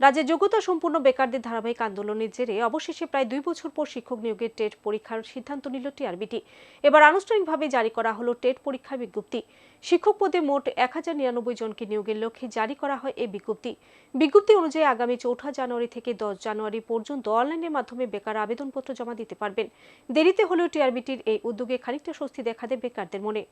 রাজ্যে যোগ্যতা সম্পূর্ণ বেকারদের ধারাবাহিক আন্দোলনের জেরে অবশেষে প্রায় দুই বছর পর শিক্ষক নিয়োগের টেট পরীক্ষার সিদ্ধান্ত নিল টিআরবিটি। এবার আনুষ্ঠানিকভাবে জারি করা হলো টেট পরীক্ষার বিজ্ঞপ্তি। শিক্ষক পদে মোট এক হাজার নিরানব্বই জনকে নিয়োগের লক্ষ্যে জারি করা হয় এই বিজ্ঞপ্তি। বিজ্ঞপ্তি অনুযায়ী আগামী চৌঠা জানুয়ারি থেকে দশ জানুয়ারি পর্যন্ত অনলাইনের মাধ্যমে বেকার আবেদনপত্র জমা দিতে পারবেন। দেরিতে হলেও টিআরবিটির এই উদ্যোগে খানিকটা স্বস্তি দেখা দেয় বেকারদের মনে।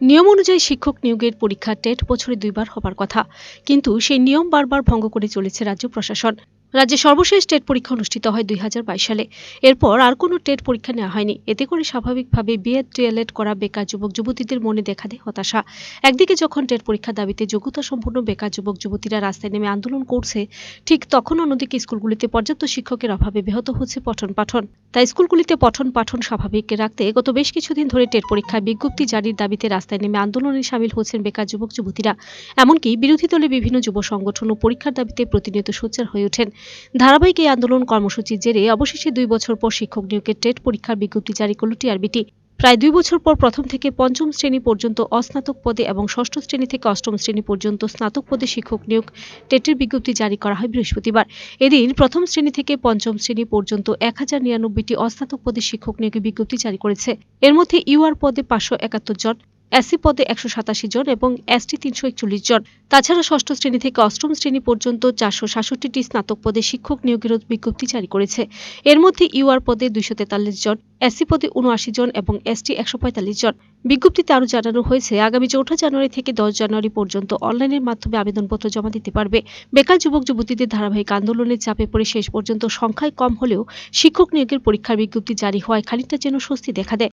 নিয়ম অনুযায়ী শিক্ষক নিয়োগের পরীক্ষা টেট বছরে দুইবার হবার কথা। কিন্তু সেই নিয়ম বারবার ভঙ্গ করে চলেছে রাজ্য প্রশাসন। রাজ্যে সর্বশেষ টেট পরীক্ষা অনুষ্ঠিত হয় দুই হাজার বাইশ সালে। এরপর আর কোনো টেট পরীক্ষা নেওয়া হয়নি। এতে করে স্বাভাবিকভাবে বিএড টিএলএড করা বেকার যুবক যুবতীদের মনে দেখা দেয় হতাশা। একদিকে যখন টেট পরীক্ষার দাবিতে যোগ্যতা সম্পূর্ণ বেকার যুবক যুবতীরা রাস্তায় নেমে আন্দোলন করছে, ঠিক তখন অন্যদিকে স্কুলগুলিতে পর্যাপ্ত শিক্ষকের অভাবে ব্যাহত হচ্ছে পঠন পাঠন। তাই স্কুলগুলিতে পঠন পাঠন স্বাভাবিক রাখতে গত বেশ কিছুদিন ধরে টেট পরীক্ষায় বিজ্ঞপ্তি জারির দাবিতে রাস্তায় নেমে আন্দোলনে সামিল হচ্ছেন বেকার যুবক যুবতীরা। এমনকি বিরোধী দলে বিভিন্ন যুব সংগঠন ও পরীক্ষার দাবিতে প্রতিনিয়ত সোচ্চার হয়ে ওঠেন। ধারাবাহিক এই আন্দোলন কর্মসূচির জেরে অবশেষে দুই বছর পর শিক্ষক নিয়োগের টেট পরীক্ষার বিজ্ঞপ্তি জারি করল টিআরবিটি। প্রায় দুই বছর পর প্রথম থেকে পঞ্চম শ্রেণি পর্যন্ত অস্নাতক পদে এবং ষষ্ঠ শ্রেণি থেকে অষ্টম শ্রেণি পর্যন্ত স্নাতক পদে শিক্ষক নিয়োগ টেটের বিজ্ঞপ্তি জারি করা হয় বৃহস্পতিবার। এদিন প্রথম শ্রেণি থেকে পঞ্চম শ্রেণি পর্যন্ত এক হাজার নিরানব্বইটি অস্নাতক পদে শিক্ষক নিয়োগের বিজ্ঞপ্তি জারি করেছে। এর মধ্যে ইউআর পদে পাঁচশো একাত্তর জন এসসি পদে একশো সাতাশি জন এবং এসটি তিনশো একচল্লিশ জন। তাছাড়া ষষ্ঠ শ্রেণি থেকে অষ্টম শ্রেণি পর্যন্ত চারশো সাতষট্টিটি স্নাতক পদে শিক্ষক নিয়োগের বিজ্ঞপ্তি জারি করেছে। এর মধ্যে ইউআর পদে দুইশো তেতাল্লিশ জন, এসসি পদে উনআশি জন এবং এসটি একশো পঁয়তাল্লিশ জন। বিজ্ঞপ্তিতে আরও জানানো হয়েছে, আগামী চৌঠা জানুয়ারি থেকে দশ জানুয়ারি পর্যন্ত অনলাইনের মাধ্যমে আবেদনপত্র জমা দিতে পারবে। বেকার যুবক, যুবতীদের ধারাবাহিক আন্দোলনের চাপে পড়ে শেষ পর্যন্ত সংখ্যায় কম হলেও শিক্ষক নিয়োগের পরীক্ষার বিজ্ঞপ্তি জারি হওয়ায় খানিকটা যেন স্বস্তি দেখা দেয়।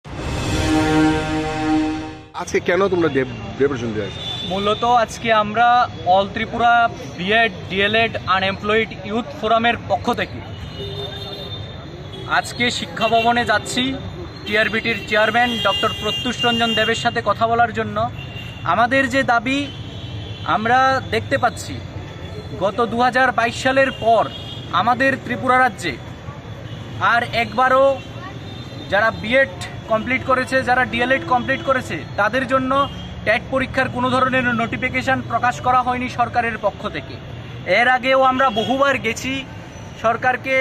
আজকে কেন তোমরা ডেপুটেশন দিয়ে মূলত আজকে আমরা all Tripura BEd, DElEd, unemployed youth ফোরামের পক্ষ থেকে আজকে শিক্ষা ভবনে যাচ্ছি টিআরবিটির চেয়ারম্যান ডক্টর প্রত্যুষ রঞ্জন দেবের সাথে কথা বলার জন্য। আমাদের যে দাবি, আমরা দেখতে পাচ্ছি, গত দু হাজার বাইশ সালের পর আমাদের ত্রিপুরা রাজ্যে আর একবারও যারা বিএড কমপ্লিট করেছে, যারা ডিএলএড কমপ্লিট করেছে, তাদের জন্য ট্যাট পরীক্ষার কোনো ধরনের নোটিফিকেশান প্রকাশ করা হয়নি সরকারের পক্ষ থেকে। এর আগেও আমরা বহুবার গেছি, সরকারকে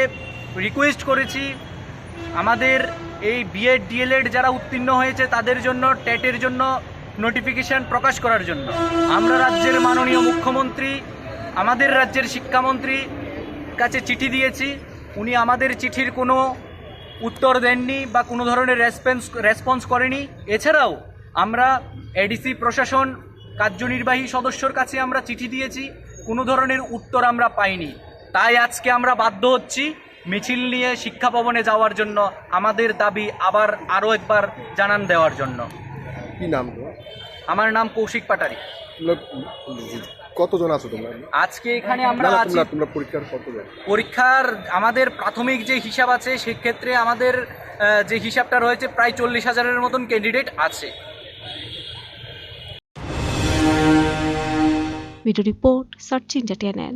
রিকোয়েস্ট করেছি, আমাদের এই বিএড ডিএলএড যারা উত্তীর্ণ হয়েছে, তাদের জন্য ট্যাটের জন্য নোটিফিকেশান প্রকাশ করার জন্য। আমরা রাজ্যের মাননীয় মুখ্যমন্ত্রী, আমাদের রাজ্যের শিক্ষামন্ত্রী কাছে চিঠি দিয়েছি, উনি আমাদের চিঠির কোনো উত্তর দেননি বা কোনো ধরনের রেসপন্স রেসপন্স করেনি। এছাড়াও আমরা এডিসি প্রশাসন কার্যনির্বাহী সদস্যর কাছে আমরা চিঠি দিয়েছি কোনো ধরনের উত্তর আমরা পাইনি। তাই আজকে আমরা বাধ্য হচ্ছি মিছিল নিয়ে শিক্ষা ভবনে যাওয়ার জন্য আমাদের দাবি আবার আরও একবার জানান দেওয়ার জন্য। কি নাম আমার নাম কৌশিক পাটারি। কতজন আছো তোমরা? আজকে এখানে আমরা আছি তোমরা তোমরা পরীক্ষার কতজন? পরীক্ষার আমাদের প্রাথমিক যে হিসাব আছে সেক্ষেত্রে আমাদের যে হিসাবটা রয়েছে প্রায় চল্লিশ হাজারের মতন ক্যান্ডিডেট আছে। Video report search India TNN